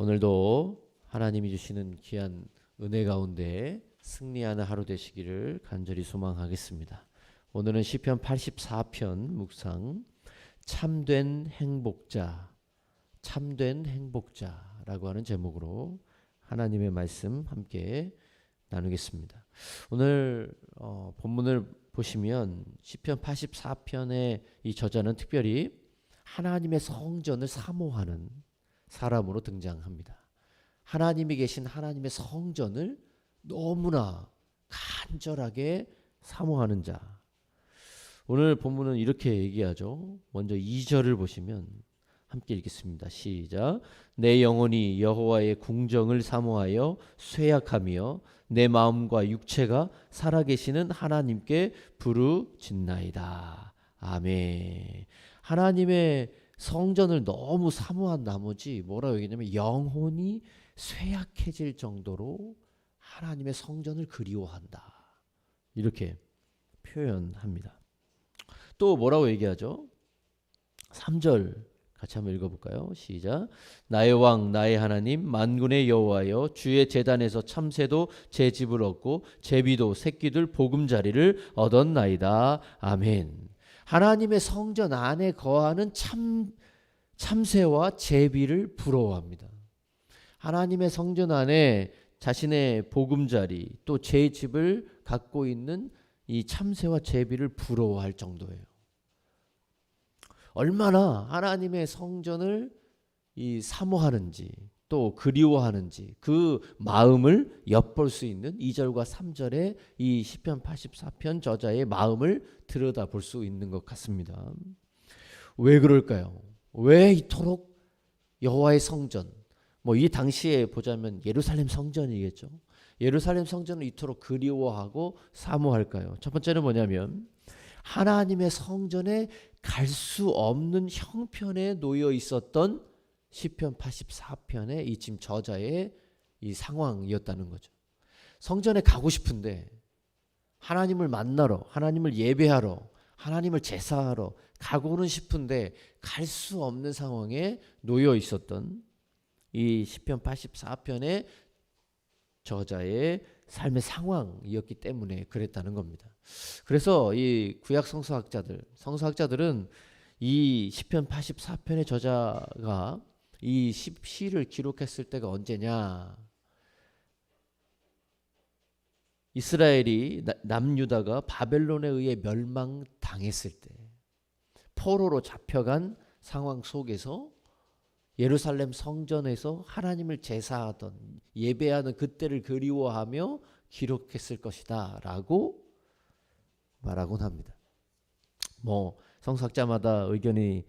오늘도 하나님이 주시는 귀한 은혜 가운데 승리하는 하루 되시기를 간절히 소망하겠습니다. 오늘은 시편 84편 묵상 참된 행복자 참된 행복자라고 하는 제목으로 하나님의 말씀 함께 나누겠습니다. 오늘 어, 본문을 보시면 시편 84편의 이 저자는 특별히 하나님의 성전을 사모하는 사람으로 등장합니다. 하나님이 계신 하나님의 성전을 너무나 간절하게 사모하는 자. 오늘 본문은 이렇게 얘기하죠. 먼저 2절을 보시면 함께 읽겠습니다. 시작. 내 영혼이 여호와의 궁정을 사모하여 쇠약하며 내 마음과 육체가 살아계시는 하나님께 부르짖나이다. 아멘. 하나님의 성전을 너무 사모한 나머지 뭐라고 얘기냐면 영혼이 쇠약해질 정도로 하나님의 성전을 그리워한다. 이렇게 표현합니다. 또 뭐라고 얘기하죠? 3절 같이 한번 읽어볼까요? 시작. 나의 왕, 나의 하나님, 만군의 여호와여, 주의 재단에서 참새도 제 집을 얻고 제비도 새끼들 보금자리를 얻었나이다. 아멘. 하나님의 성전 안에 거하는 참 참새와 제비를 부러워합니다. 하나님의 성전 안에 자신의 보금자리 또 제 집을 갖고 있는 이 참새와 제비를 부러워할 정도예요. 얼마나 하나님의 성전을 이 사모하는지 또 그리워하는지 그 마음을 엿볼 수 있는 2절과 3절의 이 시편 84편 저자의 마음을 들여다 볼 수 있는 것 같습니다. 왜 그럴까요? 왜 이토록 여호와의 성전 뭐 이 당시에 보자면 예루살렘 성전이겠죠. 예루살렘 성전을 이토록 그리워하고 사모할까요? 첫 번째는 뭐냐면 하나님의 성전에 갈 수 없는 형편에 놓여 있었던 시편 84편의 이 지금 저자의 이 상황이었다는 거죠. 성전에 가고 싶은데 하나님을 만나러, 하나님을 예배하러, 하나님을 제사하러 가고는 싶은데 갈 수 없는 상황에 놓여 있었던 이 시편 84편의 저자의 삶의 상황이었기 때문에 그랬다는 겁니다. 그래서 이 구약 성서학자들, 성서학자들은 이 시편 84편의 저자가 이 시를 기록했을 때가 언제냐? 이스라엘이 남유다가 바벨론에 의해 멸망당했을 때 포로로 잡혀간 상황 속에서 예루살렘 성전에서 하나님을 제사하던 예배하는 그때를 그리워하며 기록했을 것이다라고 말하곤 합니다. 뭐 성서학자마다 의견이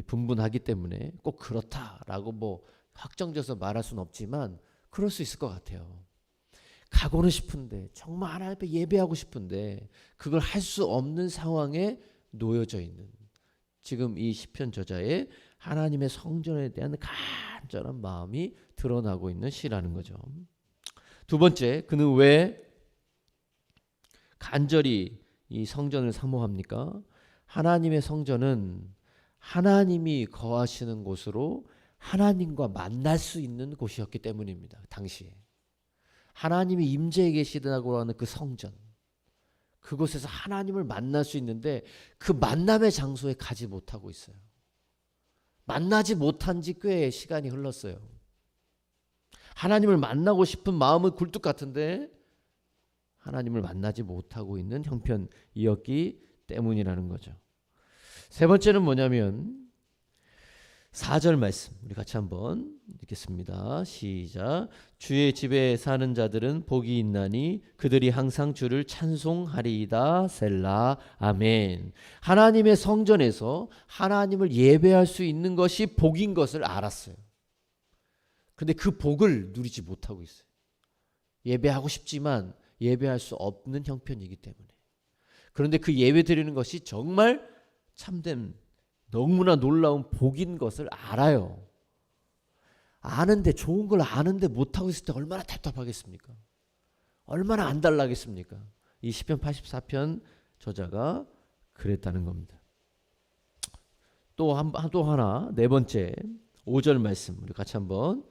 분분하기 때문에 꼭 그렇다라고 뭐 확정져서 말할 수는 없지만 그럴 수 있을 것 같아요. 가고는 싶은데 정말 하나님 앞에 예배하고 싶은데 그걸 할 수 없는 상황에 놓여져 있는 지금 이 시편 저자의 하나님의 성전에 대한 간절한 마음이 드러나고 있는 시라는 거죠. 두 번째, 그는 왜 간절히 이 성전을 사모합니까? 하나님의 성전은 하나님이 거하시는 곳으로 하나님과 만날 수 있는 곳이었기 때문입니다. 당시에. 하나님이 임재해 계시다고 하는 그 성전. 그곳에서 하나님을 만날 수 있는데 그 만남의 장소에 가지 못하고 있어요. 만나지 못한 지 꽤 시간이 흘렀어요. 하나님을 만나고 싶은 마음은 굴뚝 같은데 하나님을 만나지 못하고 있는 형편이었기 때문이라는 거죠. 세 번째는 뭐냐면 4절 말씀 우리 같이 한번 읽겠습니다. 시작. 주의 집에 사는 자들은 복이 있나니 그들이 항상 주를 찬송하리이다. 셀라. 아멘. 하나님의 성전에서 하나님을 예배할 수 있는 것이 복인 것을 알았어요. 근데 그 복을 누리지 못하고 있어요. 예배하고 싶지만 예배할 수 없는 형편이기 때문에. 그런데 그 예배 드리는 것이 정말 참된 너무나 놀라운 복인 것을 알아요. 아는데 좋은 걸 아는데 못하고 있을 때 얼마나 답답하겠습니까? 얼마나 안달나겠습니까? 이 시편 84편 저자가 그랬다는 겁니다. 또 한 또 하나 네 번째 5절 말씀 우리 같이 한번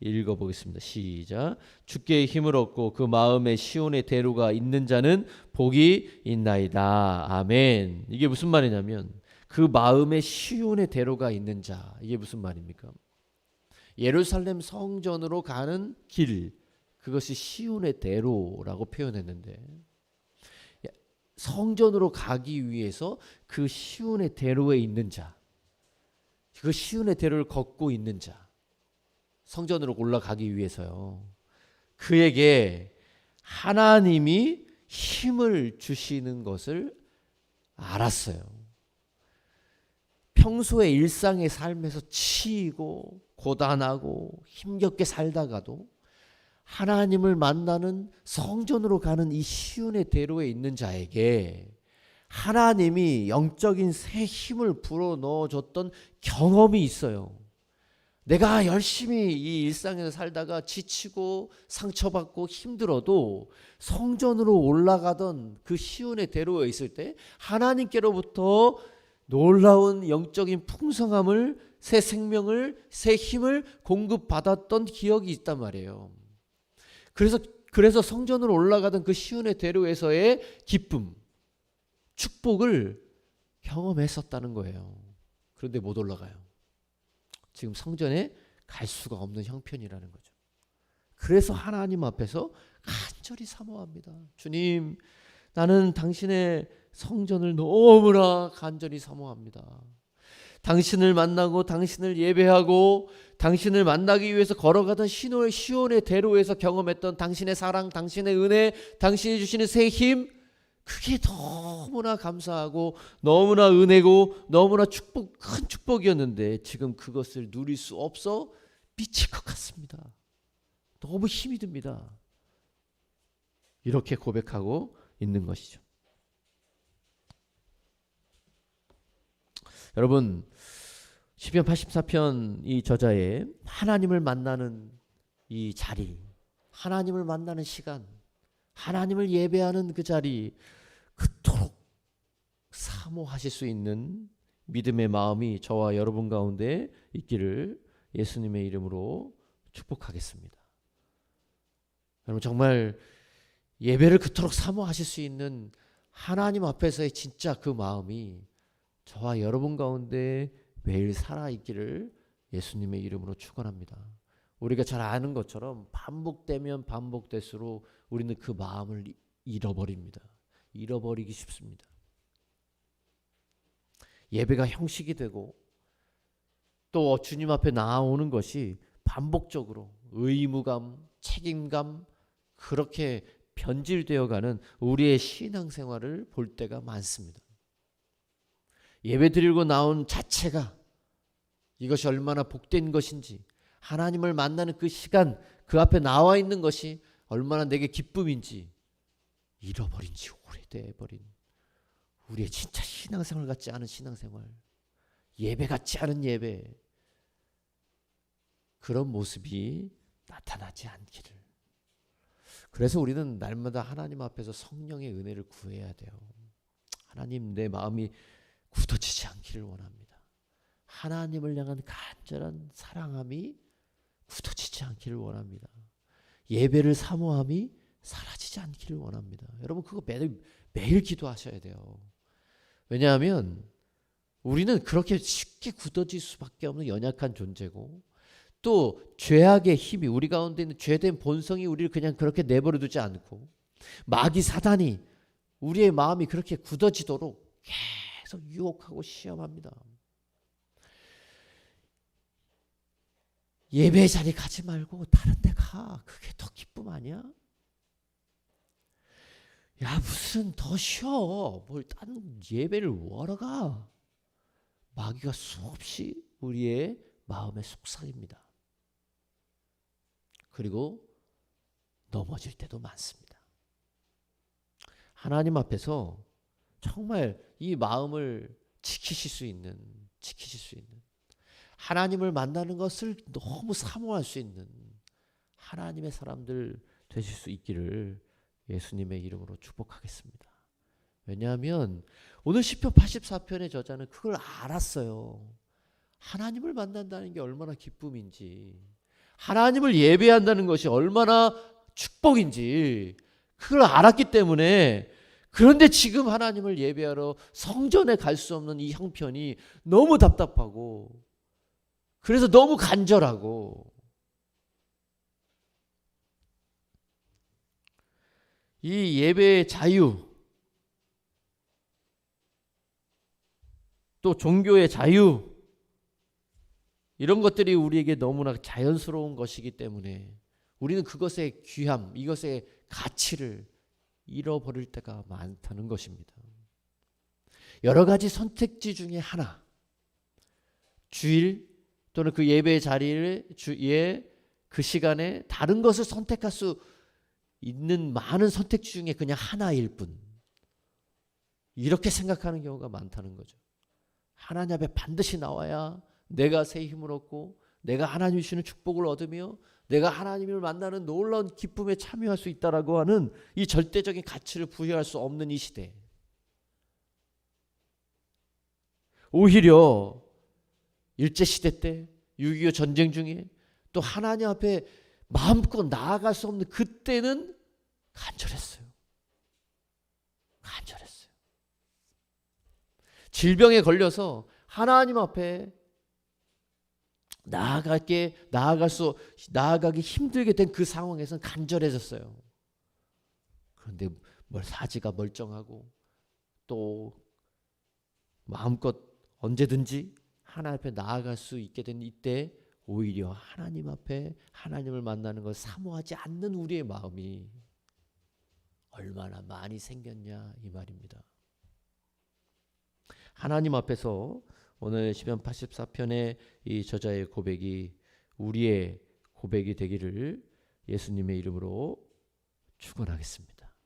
읽어보겠습니다. 시작. 주께 힘을 얻고 그 마음에 시온의 대로가 있는 자는 복이 있나이다. 아멘. 이게 무슨 말이냐면 그 마음에 시온의 대로가 있는 자. 이게 무슨 말입니까? 예루살렘 성전으로 가는 길. 그것이 시온의 대로라고 표현했는데 성전으로 가기 위해서 그 시온의 대로에 있는 자. 그 시온의 대로를 걷고 있는 자. 성전으로 올라가기 위해서요. 그에게 하나님이 힘을 주시는 것을 알았어요. 평소에 일상의 삶에서 치이고 고단하고 힘겹게 살다가도 하나님을 만나는 성전으로 가는 이 시온의 대로에 있는 자에게 하나님이 영적인 새 힘을 불어 넣어줬던 경험이 있어요. 내가 열심히 이 일상에서 살다가 지치고 상처받고 힘들어도 성전으로 올라가던 그 시온의 대로에 있을 때 하나님께로부터 놀라운 영적인 풍성함을 새 생명을 새 힘을 공급받았던 기억이 있단 말이에요. 그래서 그래서 성전으로 올라가던 그 시온의 대로에서의 기쁨, 축복을 경험했었다는 거예요. 그런데 못 올라가요. 지금 성전에 갈 수가 없는 형편이라는 거죠. 그래서 하나님 앞에서 간절히 사모합니다. 주님, 나는 당신의 성전을 너무나 간절히 사모합니다. 당신을 만나고 당신을 예배하고 당신을 만나기 위해서 걸어가던 신호의 시온의 대로에서 경험했던 당신의 사랑, 당신의 은혜, 당신이 주시는 새 힘, 그게 너무나 감사하고 너무나 은혜고 너무나 축복 큰 축복이었는데 지금 그것을 누릴 수 없어 미칠 것 같습니다. 너무 힘이 듭니다. 이렇게 고백하고 있는 것이죠. 여러분 시편 84편 이 저자의 하나님을 만나는 이 자리, 하나님을 만나는 시간, 하나님을 예배하는 그 자리, 그토록 사모하실 수 있는 믿음의 마음이 저와 여러분 가운데 있기를 예수님의 이름으로 축복하겠습니다. 여러분 정말 예배를 그토록 사모하실 수 있는 하나님 앞에서의 진짜 그 마음이 저와 여러분 가운데 매일 살아 있기를 예수님의 이름으로 축원합니다. 우리가 잘 아는 것처럼 반복되면 반복될수록 우리는 그 마음을 잃어버립니다. 잃어버리기 쉽습니다. 예배가 형식이 되고 또 주님 앞에 나아오는 것이 반복적으로 의무감, 책임감 그렇게 변질되어 가는 우리의 신앙생활을 볼 때가 많습니다. 예배 드리고 나온 자체가 이것이 얼마나 복된 것인지 하나님을 만나는 그 시간 그 앞에 나와 있는 것이 얼마나 내게 기쁨인지 잃어버린 지 오래돼 버린 우리의 진짜 신앙생활 같지 않은 신앙생활 예배 같지 않은 예배 그런 모습이 나타나지 않기를. 그래서 우리는 날마다 하나님 앞에서 성령의 은혜를 구해야 돼요. 하나님 내 마음이 굳어지지 않기를 원합니다. 하나님을 향한 간절한 사랑함이 굳어지지 않기를 원합니다 예배를 사모함이 사라지지 않기를 원합니다. 여러분 그거 매일 매일 기도하셔야 돼요. 왜냐하면 우리는 그렇게 쉽게 굳어질 수밖에 없는 연약한 존재고 또 죄악의 힘이 우리 가운데 있는 죄된 본성이 우리를 그냥 그렇게 내버려 두지 않고 마귀 사단이 우리의 마음이 그렇게 굳어지도록 계속 유혹하고 시험합니다. 예배 자리 가지 말고 다른 데 가. 그게 더 기쁨 아니야? 야 무슨 더 쉬어 뭘 딴 예배를 뭐하러 가 마귀가 수없이 우리의 마음에 속삭입니다 그리고 넘어질 때도 많습니다 하나님 앞에서 정말 이 마음을 지키실 수 있는 지키실 수 있는 하나님을 만나는 것을 너무 사모할 수 있는 하나님의 사람들 되실 수 있기를 예수님의 이름으로 축복하겠습니다. 왜냐하면 오늘 시편 84편의 저자는 그걸 알았어요. 하나님을 만난다는 게 얼마나 기쁨인지, 하나님을 예배한다는 것이 얼마나 축복인지 그걸 알았기 때문에 그런데 지금 하나님을 예배하러 성전에 갈 수 없는 이 형편이 너무 답답하고 그래서 너무 간절하고 이 예배의 자유 또 종교의 자유 이런 것들이 우리에게 너무나 자연스러운 것이기 때문에 우리는 그것의 귀함, 이것의 가치를 잃어버릴 때가 많다는 것입니다. 여러 가지 선택지 중에 하나, 주일 또는 그 예배 자리를 주에 그 시간에 다른 것을 선택할 수 있는 많은 선택지 중에 그냥 하나일 뿐. 이렇게 생각하는 경우가 많다는 거죠. 하나님 앞에 반드시 나와야 내가 새 힘을 얻고 내가 하나님 주시는 축복을 얻으며 내가 하나님을 만나는 놀라운 기쁨에 참여할 수 있다라고 하는 이 절대적인 가치를 부여할 수 없는 이 시대. 오히려 일제 시대 때 6.25 전쟁 중에 또 하나님 앞에 마음껏 나아갈 수 없는 그때는 간절했어요. 간절했어요. 질병에 걸려서 하나님 앞에 나아갈게 나아갈 수 나아가기 힘들게 된 그 상황에서는 간절해졌어요. 그런데 뭘 사지가 멀쩡하고 또 마음껏 언제든지 하나님 앞에 나아갈 수 있게 된 이때 오히려 하나님 앞에 하나님을 만나는 걸 사모하지 않는 우리의 마음이 얼마나 많이 생겼냐 이 말입니다. 하나님 앞에서 오늘 시편 84편의 이 저자의 고백이 우리의 고백이 되기를 예수님의 이름으로 축원하겠습니다.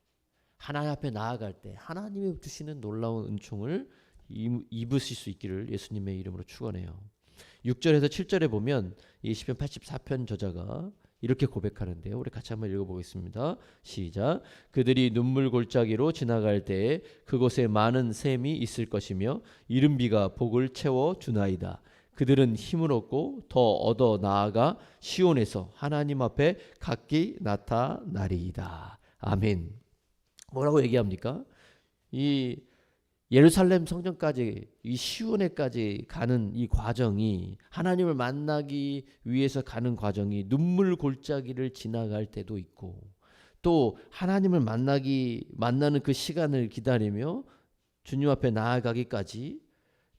하나님 앞에 나아갈 때 하나님이 주시는 놀라운 은총을 입으실 수 있기를 예수님의 이름으로 축원해요. 6절에서 7절에 보면 이 시편 84편 저자가 이렇게 고백하는데요. 우리 같이 한번 읽어보겠습니다. 시작. 그들이 눈물 골짜기로 지나갈 때에 그곳에 많은 샘이 있을 것이며 이른 비가 복을 채워 주나이다. 그들은 힘을 얻고 더 얻어 나아가 시온에서 하나님 앞에 각기 나타나리이다. 아멘. 뭐라고 얘기합니까? 이 예루살렘 성전까지 이 시온에까지 가는 이 과정이 하나님을 만나기 위해서 가는 과정이 눈물 골짜기를 지나갈 때도 있고 또 하나님을 만나기 만나는 그 시간을 기다리며 주님 앞에 나아가기까지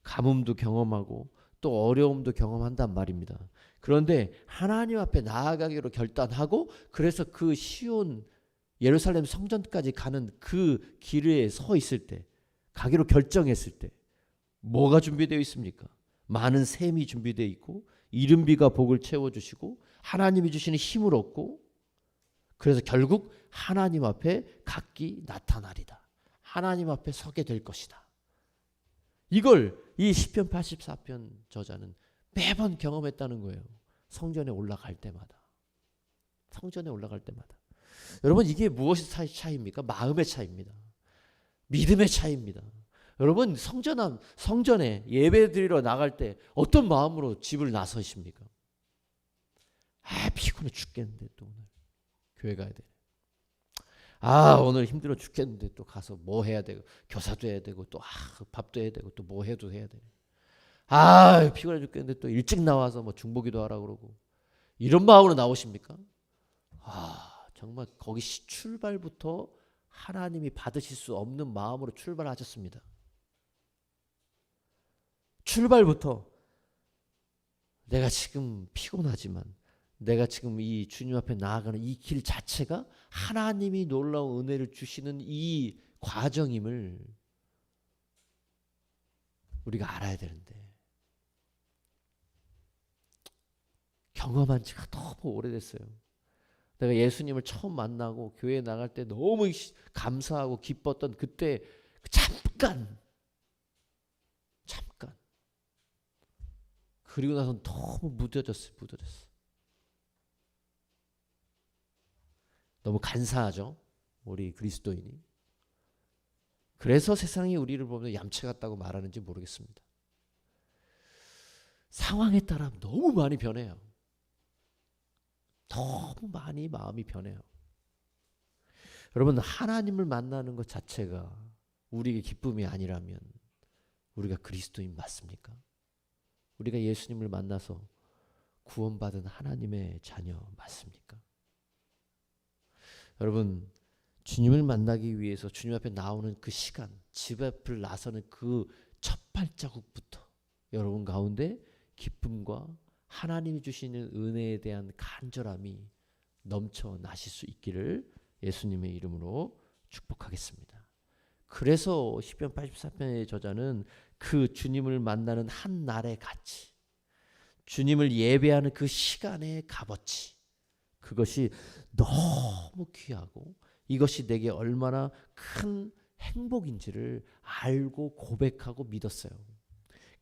가뭄도 경험하고 또 어려움도 경험한단 말입니다. 그런데 하나님 앞에 나아가기로 결단하고 그래서 그 시온 예루살렘 성전까지 가는 그 길에 서 있을 때 가기로 결정했을 때 뭐가 준비되어 있습니까? 많은 샘이 준비되어 있고 이른 비가 복을 채워 주시고 하나님이 주시는 힘을 얻고 그래서 결국 하나님 앞에 각기 나타나리다. 하나님 앞에 서게 될 것이다. 이걸 이 시편 84편 저자는 매번 경험했다는 거예요. 성전에 올라갈 때마다. 성전에 올라갈 때마다. 여러분 이게 무엇이 차이입니까? 마음의 차이입니다. 믿음의 차이입니다. 여러분 성전 성전에 예배드리러 나갈 때 어떤 마음으로 집을 나서십니까? 아 피곤해 죽겠는데 또 오늘 교회 가야 돼. 아 오늘 힘들어 죽겠는데 또 가서 뭐 해야 되고 교사도 해야 되고 또 아, 밥도 해야 되고 또 뭐 해도 해야 돼. 아 피곤해 죽겠는데 또 일찍 나와서 뭐 중보기도 하라 그러고 이런 마음으로 나오십니까? 아 정말 거기 출발부터 하나님이 받으실 수 없는 마음으로 출발하셨습니다. 출발부터 내가 지금 피곤하지만 내가 지금 이 주님 앞에 나아가는 이 길 자체가 하나님이 놀라운 은혜를 주시는 이 과정임을 우리가 알아야 되는데 경험한 지가 너무 오래됐어요. 내가 예수님을 처음 만나고 교회 나갈 때 너무 감사하고 기뻤던 그때 그 잠깐 잠깐 그리고 나서 너무 무뎌졌어요. 무뎌졌어. 너무 간사하죠. 우리 그리스도인이. 그래서 세상이 우리를 보면 얌체 같다고 말하는지 모르겠습니다. 상황에 따라 너무 많이 변해요. 너무 많이 마음이 변해요. 여러분 하나님을 만나는 것 자체가 우리에게 기쁨이 아니라면 우리가 그리스도인 맞습니까? 우리가 예수님을 만나서 구원받은 하나님의 자녀 맞습니까? 여러분 주님을 만나기 위해서 주님 앞에 나오는 그 시간, 집 앞을 나서는 그 첫 발자국부터 여러분 가운데 기쁨과 하나님이 주시는 은혜에 대한 간절함이 넘쳐 나실 수 있기를 예수님의 이름으로 축복하겠습니다. 그래서 시편 84편의 저자는 그 주님을 만나는 한 날의 가치, 주님을 예배하는 그 시간의 값어치, 그것이 너무 귀하고 이것이 내게 얼마나 큰 행복인지를 알고 고백하고 믿었어요.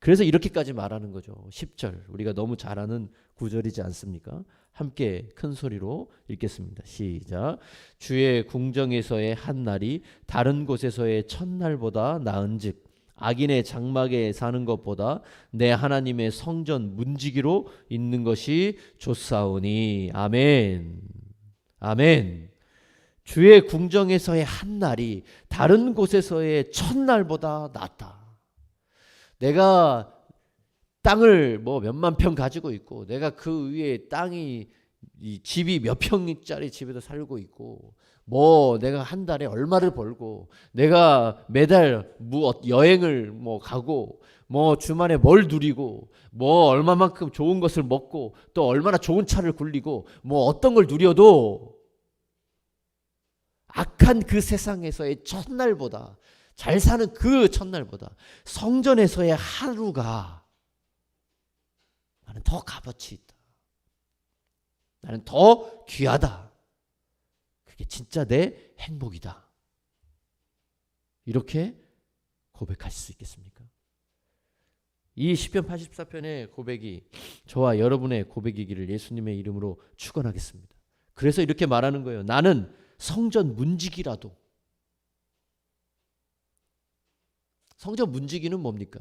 그래서 이렇게까지 말하는 거죠. 10절. 우리가 너무 잘 아는 구절이지 않습니까? 함께 큰 소리로 읽겠습니다. 시작. 주의 궁정에서의 한 날이 다른 곳에서의 첫날보다 나은즉 악인의 장막에 사는 것보다 내 하나님의 성전 문지기로 있는 것이 좋사오니 아멘. 아멘. 주의 궁정에서의 한 날이 다른 곳에서의 첫날보다 낫다. 내가 땅을 뭐 몇만 평 가지고 있고 내가 그 위에 땅이 이 집이 몇 평짜리 집에도 살고 있고 뭐 내가 한 달에 얼마를 벌고 내가 매달 뭐 여행을 뭐 가고 뭐 주말에 뭘 누리고 뭐 얼마만큼 좋은 것을 먹고 또 얼마나 좋은 차를 굴리고 뭐 어떤 걸 누려도 악한 그 세상에서의 첫날보다 잘 사는 그 첫날보다 성전에서의 하루가 나는 더 값어치 있다. 나는 더 귀하다. 그게 진짜 내 행복이다. 이렇게 고백할 수 있겠습니까? 이 시편 84편의 고백이 저와 여러분의 고백이기를 예수님의 이름으로 축원하겠습니다. 그래서 이렇게 말하는 거예요. 나는 성전 문지기라도 성전 문지기는 뭡니까?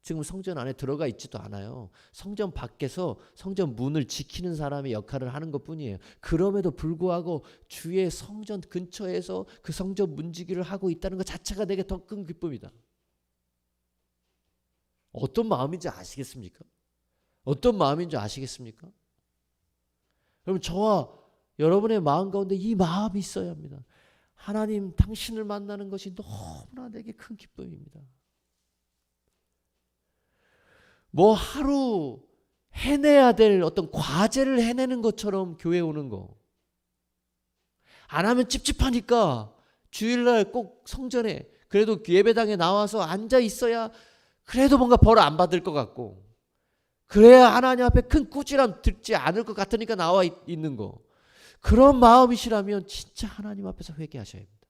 지금 성전 안에 들어가 있지도 않아요. 성전 밖에서 성전 문을 지키는 사람의 역할을 하는 것 뿐이에요. 그럼에도 불구하고 주의 성전 근처에서 그 성전 문지기를 하고 있다는 것 자체가 내게 더 큰 기쁨이다. 어떤 마음인지 아시겠습니까? 어떤 마음인지 아시겠습니까? 여러분 저와 여러분의 마음 가운데 이 마음이 있어야 합니다. 하나님 당신을 만나는 것이 너무나 내게 큰 기쁨입니다. 뭐 하루 해내야 될 어떤 과제를 해내는 것처럼 교회 오는 거. 안 하면 찝찝하니까 주일날 꼭 성전에 그래도 예배당에 나와서 앉아 있어야 그래도 뭔가 벌 안 받을 것 같고 그래야 하나님 앞에 큰 꾸지람 듣지 않을 것 같으니까 나와 있, 있는 거. 그런 마음이시라면 진짜 하나님 앞에서 회개하셔야 합니다.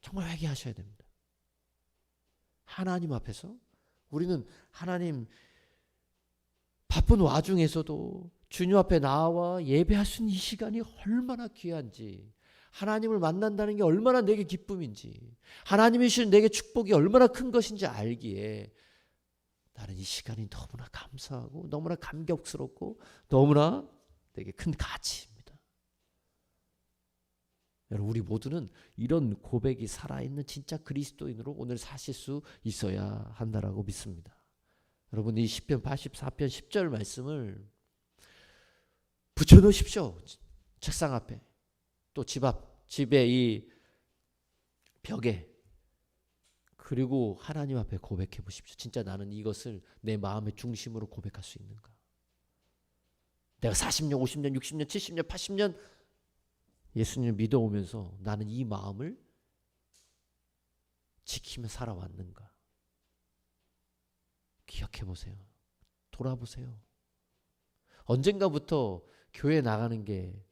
정말 회개하셔야 됩니다. 하나님 앞에서 우리는 하나님 바쁜 와중에서도 주님 앞에 나와 예배할 수 있는 이 시간이 얼마나 귀한지 하나님을 만난다는 게 얼마나 내게 기쁨인지 하나님이 주신 내게 축복이 얼마나 큰 것인지 알기에 나는 이 시간이 너무나 감사하고 너무나 감격스럽고 너무나 되게 큰 가치입니다. 여러분 우리 모두는 이런 고백이 살아있는 진짜 그리스도인으로 오늘 사실 수 있어야 한다라고 믿습니다. 여러분 이 시편 84편 10절 말씀을 붙여 놓으십시오. 책상 앞에 또 집 앞 집에 이 벽에 그리고 하나님 앞에 고백해 보십시오. 진짜 나는 이것을 내 마음의 중심으로 고백할 수 있는가? 내가 40년, 50년, 60년, 70년, 80년 예수님을 믿어오면서 나는 이 마음을 지키며 살아왔는가? 기억해 보세요. 돌아보세요. 언젠가부터 교회 나가는 게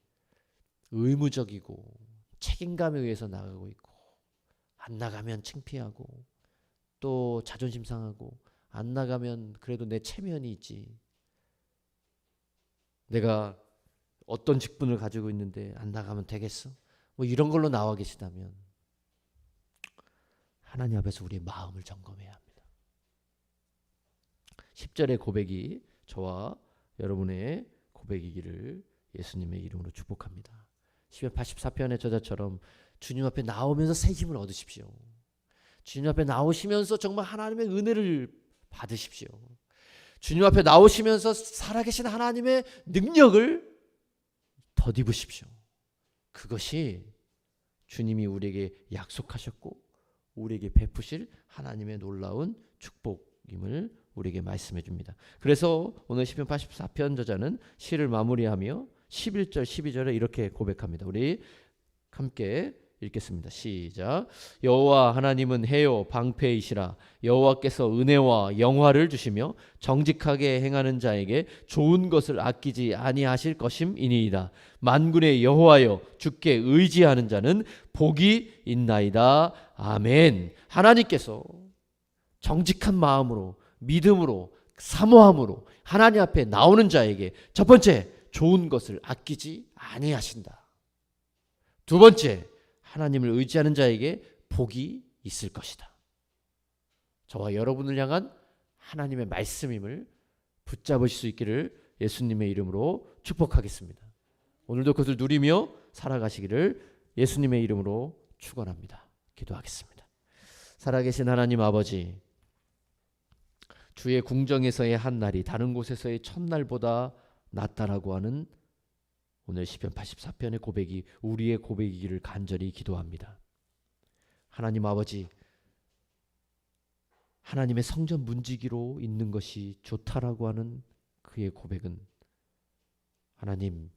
의무적이고 책임감에 의해서 나가고 있고 안 나가면 창피하고 또 자존심 상하고 안 나가면 그래도 내 체면이 있지. 내가 어떤 직분을 가지고 있는데 안 나가면 되겠어? 뭐 이런 걸로 나와 계시다면 하나님 앞에서 우리의 마음을 점검해야 합니다. 10절의 고백이 저와 여러분의 고백이기를 예수님의 이름으로 축복합니다. 시편 84편의 저자처럼 주님 앞에 나오면서 새 힘을 얻으십시오. 주님 앞에 나오시면서 정말 하나님의 은혜를 받으십시오. 주님 앞에 나오시면서 살아계신 하나님의 능력을 덧입으십시오. 그것이 주님이 우리에게 약속하셨고 우리에게 베푸실 하나님의 놀라운 축복임을 우리에게 말씀해 줍니다. 그래서 오늘 시편 84편 저자는 시를 마무리하며 11절 12절에 이렇게 고백합니다. 우리 함께 읽겠습니다. 시작. 여호와 하나님은 해요 방패이시라 여호와께서 은혜와 영화를 주시며 정직하게 행하는 자에게 좋은 것을 아끼지 아니하실 것임이니이다. 만군의 여호와여 주께 의지하는 자는 복이 있나이다. 아멘. 하나님께서 정직한 마음으로 믿음으로 사모함으로 하나님 앞에 나오는 자에게 첫 번째 좋은 것을 아끼지 아니하신다. 두 번째 하나님을 의지하는 자에게 복이 있을 것이다. 저와 여러분을 향한 하나님의 말씀임을 붙잡으실 수 있기를 예수님의 이름으로 축복하겠습니다. 오늘도 그것을 누리며 살아가시기를 예수님의 이름으로 축원합니다. 기도하겠습니다. 살아계신 하나님 아버지 주의 궁정에서의 한 날이 다른 곳에서의 첫날보다 낫다라고 하는 오늘 시편 84편의 고백이 우리의 고백이기를 간절히 기도합니다. 하나님 아버지 하나님의 성전 문지기로 있는 것이 좋다라고 하는 그의 고백은 하나님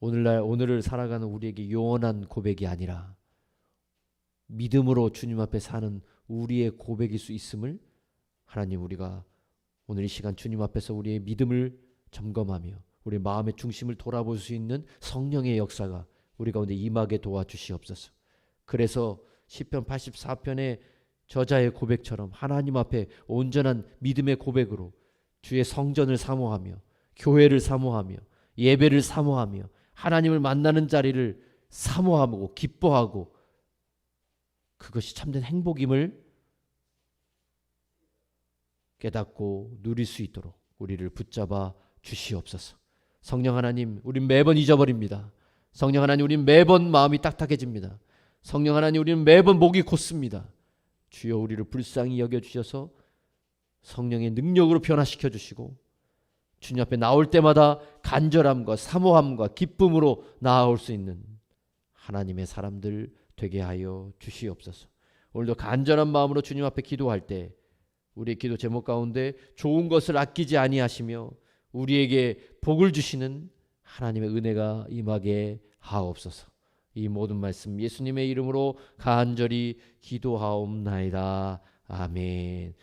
오늘날 오늘을 살아가는 우리에게 요원한 고백이 아니라 믿음으로 주님 앞에 사는 우리의 고백일 수 있음을 하나님 우리가 오늘 이 시간 주님 앞에서 우리의 믿음을 점검하며 우리 마음의 중심을 돌아볼 수 있는 성령의 역사가 우리 가운데 임하게 도와주시옵소서. 그래서 시편 84편의 저자의 고백처럼 하나님 앞에 온전한 믿음의 고백으로 주의 성전을 사모하며 교회를 사모하며 예배를 사모하며 하나님을 만나는 자리를 사모하고 기뻐하고 그것이 참된 행복임을 깨닫고 누릴 수 있도록 우리를 붙잡아 주시옵소서. 성령 하나님, 우린 매번 잊어버립니다. 성령 하나님, 우린 매번 마음이 딱딱해집니다. 성령 하나님, 우리는 매번 목이 곧습니다. 주여 우리를 불쌍히 여겨 주셔서 성령의 능력으로 변화시켜 주시고 주님 앞에 나올 때마다 간절함과 사모함과 기쁨으로 나아올 수 있는 하나님의 사람들 되게 하여 주시옵소서. 오늘도 간절한 마음으로 주님 앞에 기도할 때 우리의 기도 제목 가운데 좋은 것을 아끼지 아니하시며 우리에게 복을 주시는 하나님의 은혜가 임하게 하옵소서. 이 모든 말씀 예수님의 이름으로 간절히 기도하옵나이다. 아멘.